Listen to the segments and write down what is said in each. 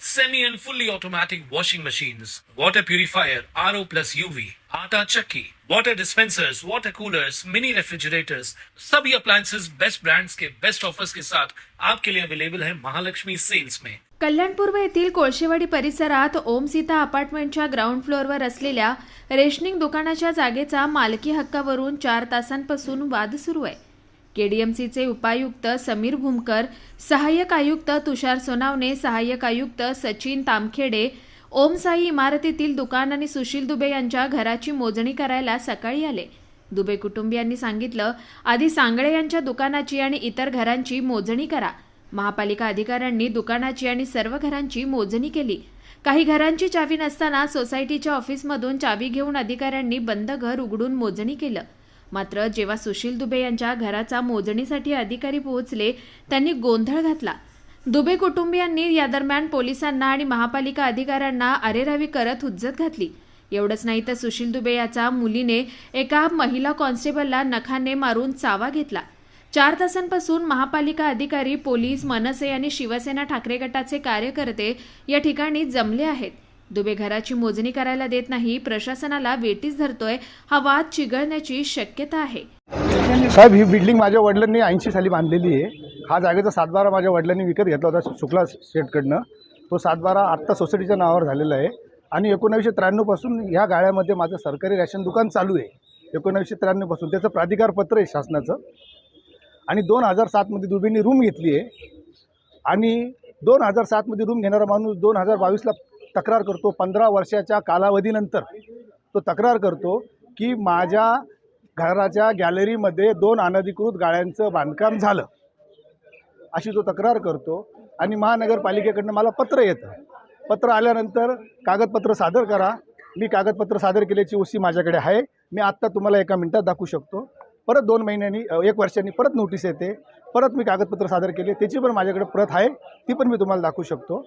semi and fully automatic washing machines, water purifier, RO plus UV, आटा चक्की, water dispensers, water coolers, mini refrigerators, सभी appliances. Best brands के best offers के साथ आपके लिए अवेलेबल है महालक्ष्मी सेल्स में कल्याणपूर्व येथील कोळशेवाडी परिसरात ओम सीता अपार्टमेंटच्या ग्राउंड फ्लोअरवर असलेल्या रेशनिंग दुकानाच्या जागेचा मालकी हक्कावरून चार तासांपासून वाद सुरू आहे. केडीएमसीचे उपायुक्त समीर भूमकर सहाय्यक आयुक्त तुषार सोनावणे सहाय्यक आयुक्त सचिन तामखेडे ओमसाई इमारतीतील दुकान आणि सुशील दुबे यांच्या घराची मोजणी करायला सकाळी आले. दुबे कुटुंबियांनी सांगितलं आधी सांगळे यांच्या दुकानाची आणि इतर घरांची मोजणी करा. महापालिका अधिकाऱ्यांनी दुकानाची आणि सर्व घरांची मोजणी केली. काही घरांची चावी नसताना सोसायटीच्या ऑफिसमधून चावी घेऊन अधिकाऱ्यांनी बंद घर उघडून मोजणी केलं. मात्र जेव्हा सुशील दुबे यांच्या घराचा मोजणीसाठी अधिकारी पोहोचले त्यांनी गोंधळ घातला. दुबे कुटुंबियांनी या दरम्यान पोलिसांना आणि महापालिका अधिकाऱ्यांना अरेरावी करत हुज्जत घातली. एवढंच नाही तर सुशील दुबे याचा मुलीने एका महिला कॉन्स्टेबलला नखाने मारून चावा घेतला. चार तासांपासून महापालिका अधिकारी पोलीस मनसे आणि शिवसेना ठाकरे गटाचे कार्यकर्ते या ठिकाणी जमले आहेत. दुबे घराची मोजणी करायला देत नाही प्रशासनाला वेटीस धरतोय हा वाद चिघळण्याची शक्यता आहे. साहेब ही बिल्डिंग माझ्या वडिलांनी ऐंशी साली बांधलेली आहे. हा जागेचा सातबारा माझ्या वडिलांनी विकत घेतला होता शुक्ला शेटकडनं. तो सातबारा आत्ता सोसायटीच्या नावावर झालेला आहे. आणि एकोणावीसशे त्र्याण्णवपासून ह्या गाळ्यामध्ये माझं सरकारी रॅशन दुकान चालू आहे. एकोणावीसशे त्र्याण्णवपासून त्याचं प्राधिकार पत्र आहे शासनाचं. आणि दोन हजार सातमध्ये दुबेंनी रूम घेतली आहे. आणि दोन हजार सातमध्ये रूम घेणारा माणूस दोन हजार बावीसला तक्रार करतो. पंधरा वर्षाच्या कालावधीनंतर तो तक्रार करतो की माझ्या घराच्या गॅलरीमध्ये दोन अनधिकृत गाळ्यांचं बांधकाम झालं. अशी तो तक्रार करतो आणि महानगरपालिकेकडनं मला पत्र येतं. पत्र आल्यानंतर कागदपत्र सादर करा. मी कागदपत्र सादर केल्याची ओसी माझ्याकडे आहे. मी आत्ता तुम्हाला एका मिनटात दाखवू शकतो. परत दोन महिन्यांनी एक वर्षांनी परत नोटीस येते. परत मी कागदपत्र सादर केले. त्याची पण माझ्याकडे प्रत आहे. ती पण मी तुम्हाला दाखवू शकतो.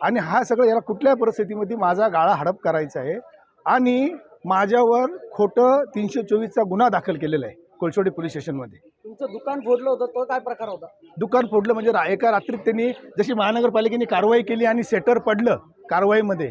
आणि हा सगळं याला कुठल्या परिस्थितीमध्ये माझा गाळा हडप करायचा आहे आणि माझ्यावर खोटं तीनशे चोवीसचा गुन्हा दाखल केलेला आहे कोळशेवाडी पोलीस स्टेशनमध्ये तुमचं दुकान फोडलं होतं तो काय प्रकार होता दुकान फोडलं म्हणजे रा एका रात्रीत त्यांनी जशी महानगरपालिकेने कारवाई केली आणि सेटर पडलं कारवाईमध्ये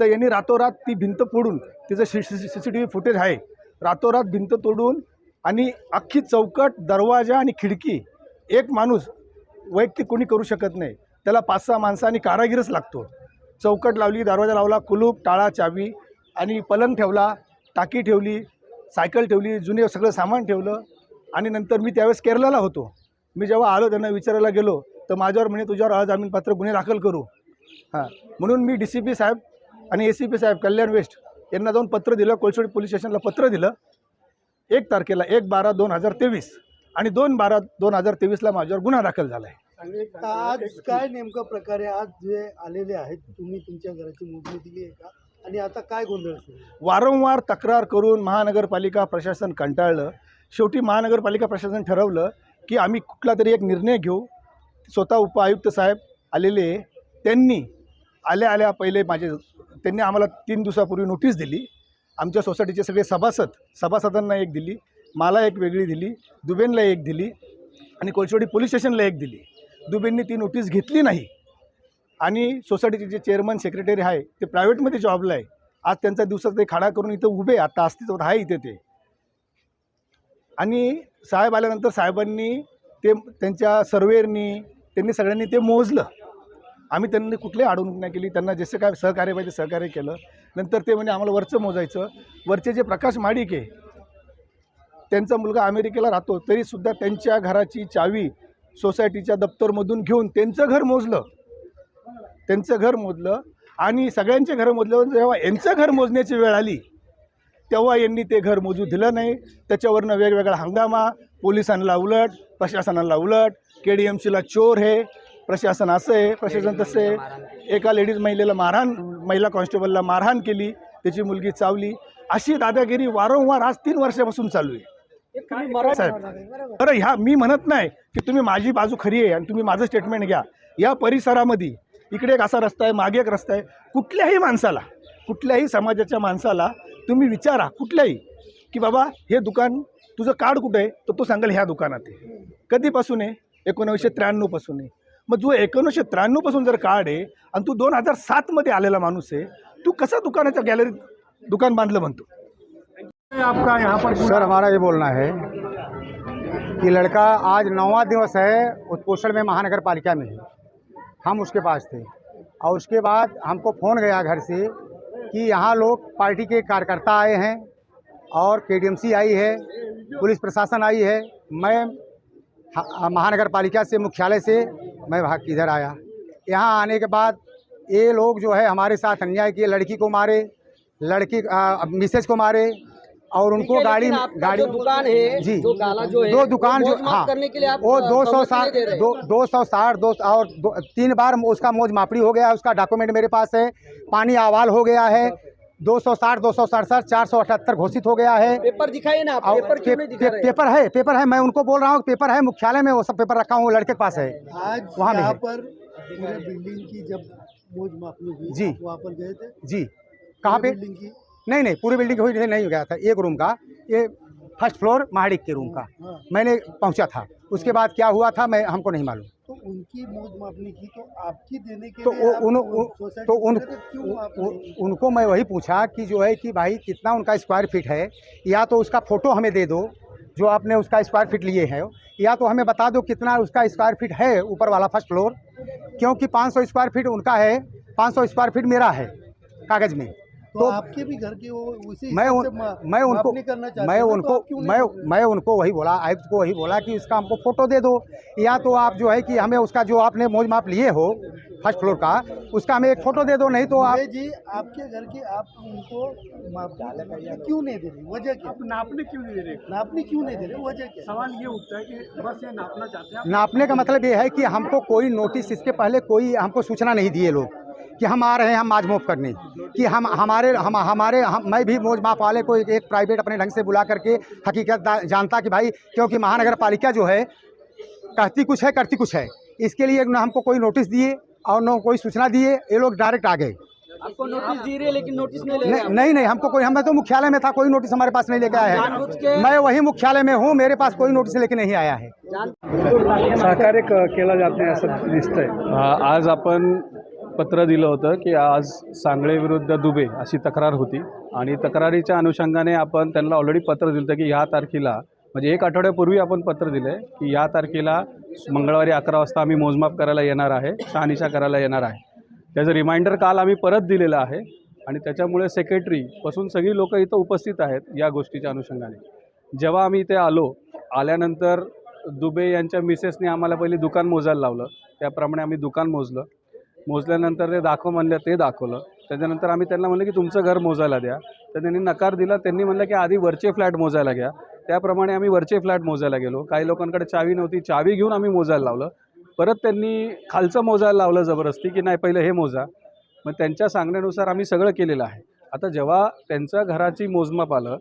तर यांनी रातोरात ती भिंत फोडून तिचं C C C T V footage आहे रातोरात भिंत तोडून आणि अख्खी चौकट दरवाजा आणि खिडकी एक माणूस वैयक्तिक कोणी करू शकत नाही त्याला पाच सहा माणसं आणि कारागीरच लागतो. चौकट लावली दरवाजा लावला कुलूप टाळा चावी आणि पलंग ठेवला टाकी ठेवली सायकल ठेवली जुने सगळं सामान ठेवलं आणि नंतर मी त्यावेळेस केरळला होतो. मी जेव्हा आलो त्यांना विचारायला गेलो तर माझ्यावर म्हणे तुझ्यावर अजामीनपात्र गुन्हे दाखल करू. हां म्हणून मी डी सी पी साहेब आणि ए सी पी साहेब कल्याण वेस्ट यांना जाऊन पत्र दिलं कोळसोडी पोलीस स्टेशनला पत्र दिलं. एक तारखेला एक बारा दोन हजार तेवीस आणि दोन बारा दोन हजार तेवीसला माझ्यावर गुन्हा दाखल झाला आहे तर आज काय नेमकं प्रकारे आज जे आलेले आहेत तुम्ही तुमच्या घराची मोजणी दिली आहे का? आणि आता काय गोंधळ सुरू आहे? वारंवार तक्रार करून महानगरपालिका प्रशासन कंटाळलं. शेवटी महानगरपालिका प्रशासन ठरवलं की आम्ही कुठला तरी एक निर्णय घेऊ. स्वतः उपआयुक्त साहेब आलेले त्यांनी आल्या आल्या पहिले माझे त्यांनी आम्हाला तीन दिवसापूर्वी नोटीस दिली. आमच्या सोसायटीचे सगळे सभासद सभासदांना एक दिली. मला एक वेगळी दिली. दुबेनला एक दिली. आणि कोळशेवाडी पोलीस स्टेशनला एक दिली. दुबेंनी ती नोटीस घेतली नाही. आणि सोसायटीचे जे चेअरमन सेक्रेटरी आहे ते प्रायव्हेटमध्ये जॉबला आहे. आज त्यांचा दिवसात ते खाडा करून इथं उभे आता अस्तित्वात आहे इथे ते. आणि साहेब आल्यानंतर साहेबांनी ते त्यांच्या सर्वेअरनी त्यांनी सगळ्यांनी ते मोजलं. आम्ही त्यांनी कुठलीही अडवणूक नाही केली. त्यांना जसं काय सहकार्य पाहिजे सहकार्य केलं. नंतर ते म्हणजे आम्हाला वरचं मोजायचं. वरचे जे प्रकाश माडिक आहे त्यांचा मुलगा अमेरिकेला राहतो तरीसुद्धा त्यांच्या घराची चावी सोसायटीच्या दप्तरमधून घेऊन त्यांचं घर मोजलं. त्यांचं घर मोजलं. आणि सगळ्यांचे घर मोजल्यावर जेव्हा यांचं घर मोजण्याची वेळ आली तेव्हा यांनी ते घर मोजू दिलं नाही. त्याच्यावरनं वेगवेगळा हंगामा पोलिसांना उलट प्रशासनाला उलट के डी एम सीला चोर हे प्रशासन असं आहे प्रशासन तसं आहे एका लेडीज महिलेला मारहाण महिला कॉन्स्टेबलला मारहाण केली. त्याची मुलगी चावली. अशी दादागिरी वारंवार आज तीन वर्षापासून चालू आहे. साहेब बरं ह्या मी म्हणत नाही की तुम्ही माझी बाजू खरी आहे आणि तुम्ही माझं स्टेटमेंट घ्या. या परिसरामध्ये इकडे एक असा रस्ता आहे मागे एक रस्ता आहे. कुठल्याही माणसाला कुठल्याही समाजाच्या माणसाला तुम्ही विचारा कुठल्याही की बाबा हे दुकान तुझं कार्ड कुठं आहे? तर तो सांगेल ह्या दुकानात आहे. कधीपासून आहे? एकोणीसशे त्र्याण्णवपासून आहे. मग जो एकोणीसशे त्र्याण्णवपासून जर कार्ड आहे आणि तू दोन हजार सातमध्ये आलेला माणूस आहे तू कसा दुकानाच्या गॅलरीत दुकान बांधलं म्हणतो? आपका यहाँ पर सर, हमारा ये बोलना है कि लड़का आज नौवा दिवस है उत्पोषण में महानगर पालिका में। हम उसके पास थे। और उसके बाद हमको फ़ोन गया घर से कि यहाँ लोग पार्टी के कार्यकर्ता आए हैं और केडीएमसी आई है, पुलिस प्रशासन आई है। मैं महानगर पालिका से, मुख्यालय से मैं भाग इधर आया। यहाँ आने के बाद ये लोग जो है हमारे साथ अन्याय किए, लड़की को मारे, लड़की मिसेज को मारे और उनको गाड़ी गाड़ी दुकान है जी। जो काला जो है दो दुकान जो हाँ। करने के लिए आप वो दो सौ साठ दे। दो दो सौ साठ दो और दो, तीन बार उसका मौज मापड़ी हो गया है उसका डॉक्यूमेंट मेरे पास है पानी आवाल हो गया है दो सौ साठ दो सौ सड़सठ चार सौ अठहत्तर घोषित हो गया है। पेपर दिखाइए ना आप पेपर क्यों पे, नहीं पे, दिखा रहे? पेपर है पेपर है मैं उनको बोल रहा हूँ पेपर है मुख्यालय में वो सब पेपर रखा हूँ लड़के के पास है। आज वहाँ में पर बिल्डिंग की जब मौज मापनी हुई जी। वहाँ पर गए थे? जी। कहाँ पे? बिल्डिंग की। नहीं नहीं पूरी बिल्डिंग हुई नहीं, गया था एक रूम का ये फ़र्स्ट फ्लोर महाडिक के रूम का। हाँ। मैंने पहुँचा था। उसके बाद क्या हुआ था मैं हमको नहीं मालूम। तो उनकी मौज मापनी की तो आपकी देने के तो लिए उन, उन- उन, तो उन, दे रहे थे, क्यों आप उ- उ- उनको मैं वही पूछा कि जो है कि भाई कितना उनका स्क्वायर फीट है या तो उसका फ़ोटो हमें दे दो जो आपने उसका स्क्वायर फीट लिए है या तो हमें बता दो कितना उसका स्क्वायर फीट है ऊपर वाला फ़र्स्ट फ्लोर क्योंकि 500 स्क्वायर फीट उनका है 500 स्क्वायर फीट मेरा है कागज़ में। तो, तो आपके भी घर के वो उसी मैं उन, मैं उनको करना मैं तो उनको नहीं मैं मैं उनको वही बोला आयुक्त को वही बोला कि उसका हमको फ़ोटो दे दो। या तो आप जो है कि हमें उसका जो आपने मोज माप लिए हो फ़र्स्ट फ्लोर का उसका हमें एक फ़ोटो दे दो नहीं तो आप जी आपके घर की आप उनको क्यों नहीं दे रहे? वजह क्या? नापने क्यों नहीं दे रहे? नापनी क्यों नहीं दे रहे? वजह क्या? सवाल ये उठता है कि बस ये नापना चाहते हैं नापने का मतलब ये है कि हमको कोई नोटिस इसके पहले कोई हमको सूचना नहीं दिए लोग। कि हम आ रहे हैं हम माज मोप करने। कि हम हमारे हम हमारे हम मैं भी मौज माप वाले को एक, एक प्राइवेट अपने ढंग से बुला करके हकीकत जानता कि भाई क्योंकि महानगर पालिका जो है कहती कुछ है करती कुछ है। इसके लिए न हमको कोई नोटिस दिए और न कोई सूचना दिए ये लोग डायरेक्ट आ गए आपको नोटिस दी रही है लेकिन नोटिस नहीं ले नहीं नहीं नहीं हमको कोई हम तो मुख्यालय में था कोई नोटिस हमारे पास नहीं लेके आया है। मैं वही मुख्यालय में हूँ मेरे पास कोई नोटिस लेके नहीं आया है। सहकार्य केलं जात नाही असं दिसतंय हा, आज आपण पत्र दिलं होतं की आज सांगळे विरुद्ध दुबे अशी तक्रार होती. आणि तक्रारीच्या अनुषंगाने आपण त्यांना ऑलरेडी पत्र दिलं होतं की ह्या तारखेला म्हणजे एक आठवड्यापूर्वी आपण पत्र दिलं आहे की या तारखेला मंगळवारी अकरा वाजता आम्ही मोजमाप करायला येणार आहे शहानिशा करायला येणार आहे. त्याचं रिमाइंडर काल आम्ही परत दिलेलं आहे आणि त्याच्यामुळे सेक्रेटरीपासून सगळी लोकं इथं उपस्थित आहेत या गोष्टीच्या अनुषंगाने. जेव्हा आम्ही इथे आलो आल्यानंतर दुबे यांच्या मिसेसने आम्हाला पहिले दुकान मोजायला लावलं. त्याप्रमाणे आम्ही दुकान मोजलं. मोजल्यानंतर ते दाखव म्हणलं ते दाखवलं. त्याच्यानंतर आम्ही त्यांना म्हणलं की तुमचं घर मोजायला द्या. तर त्यांनी नकार दिला. त्यांनी म्हणलं की आधी वरचे फ्लॅट मोजायला घ्या. त्याप्रमाणे आम्ही वरचे फ्लॅट मोजायला गेलो. काही लोकांकडे चावी नव्हती. चावी घेऊन आम्ही मोजायला लावलं. परत त्यांनी खालचं मोजायला लावलं जबरदस्ती की नाही पहिलं हे मोजा. मग त्यांच्या सांगण्यानुसार आम्ही सगळं केलेलं आहे. आता जेव्हा त्यांच्या घराची मोजमाप आलं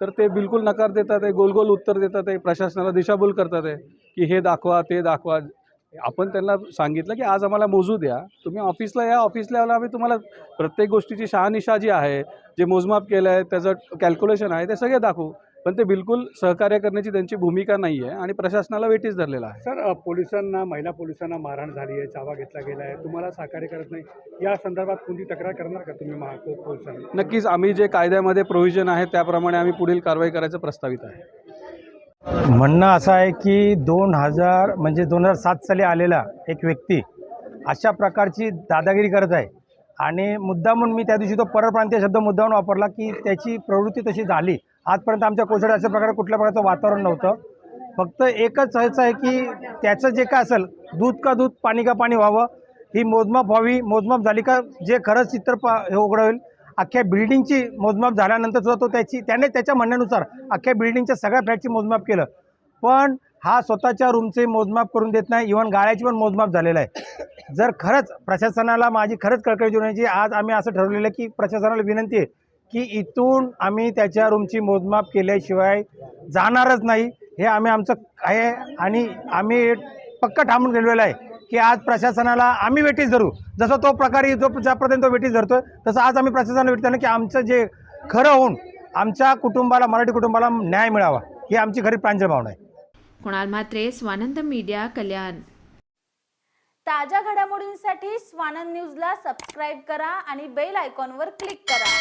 तर ते बिलकुल नकार देतात आहे. गोल गोल उत्तर देतात आहे. प्रशासनाला दिशाभूल करतात आहे की हे दाखवा ते दाखवा. आपण त्यांना सांगितलं की आज आम्हाला मोजू द्या. तुम्ही ऑफिसला या ऑफिसला यायला आम्ही तुम्हाला प्रत्येक गोष्टीची शहानिशा जी आहे जे मोजमाप केलं आहे त्याचं कॅल्क्युलेशन आहे ते सगळे दाखवू. पण ते बिलकुल सहकार्य करण्याची त्यांची भूमिका नाही आहे आणि प्रशासनाला वेटीस धरलेला आहे. सर पोलिसांना महिला पोलिसांना मारहाण झाली आहे चावा घेतला गेला आहे. तुम्हाला सहकार्य करत नाही. या संदर्भात कोणती तक्रार करणार का तुम्ही महा पो- पोलिसांना? नक्कीच आम्ही जे कायद्यामध्ये प्रोव्हिजन आहे त्याप्रमाणे आम्ही पुढील कारवाई करायचं प्रस्तावित आहे. म्हणणं असं आहे की दोन हजार म्हणजे दोन हजार सात साली आलेला एक व्यक्ती अशा प्रकारची दादागिरी करत आहे. आणि मुद्दामून मी त्या दिवशी तो परप्रांतीय शब्द मुद्दामून वापरला की त्याची प्रवृत्ती तशी झाली. आजपर्यंत आमच्या कोसड्या अशा प्रकारे कुठल्या प्रकारचं वातावरण नव्हतं. फक्त एकच ह्याचं आहे की त्याचं जे काय असेल दूध का दूध पाणी का पाणी व्हावं ही मोजमाप व्हावी मोजमाप झाली का जे खरंच चित्र पा हे उघडं होईल अख्ख्या बिल्डिंगची मोजमाप झाल्यानंतर सुद्धा तो त्याची त्याने त्याच्या म्हणण्यानुसार अख्ख्या बिल्डिंगच्या सगळ्या फ्लॅटची मोजमाप केलं. पण हा स्वतःच्या रूमचे मोजमाप करून देत नाही इव्हन गाळ्याची पण मोजमाप झालेलं आहे. जर खरंच प्रशासनाला माझी खरंच कळकळी विनंती आज आम्ही असं ठरवलेलं आहे की प्रशासनाला विनंती आहे की इथून आम्ही त्याच्या रूमची मोजमाप केल्याशिवाय जाणारच नाही. हे आम्ही आमचं आहे आणि आम्ही पक्क ठामून गेलेलं आहे. की आज प्रशासनाला आम्ही वेटीस धरू. जसं तो प्रकारे जो ज्यापर्यंत तो वेटीस धरतोय तसं आज आम्ही प्रशासनाला वेटीस धरणार की आमचं जे खरं होऊन आमच्या कुटुंबाला मराठी कुटुंबाला न्याय मिळावा ही आमची खरी प्रांजळ भावना आहे. कुणाल म्हात्रे स्वानंद मीडिया कल्याण. ताज्या घडामोडींसाठी स्वानंद न्यूजला सबस्क्राईब करा आणि बेल आयकॉनवर क्लिक करा.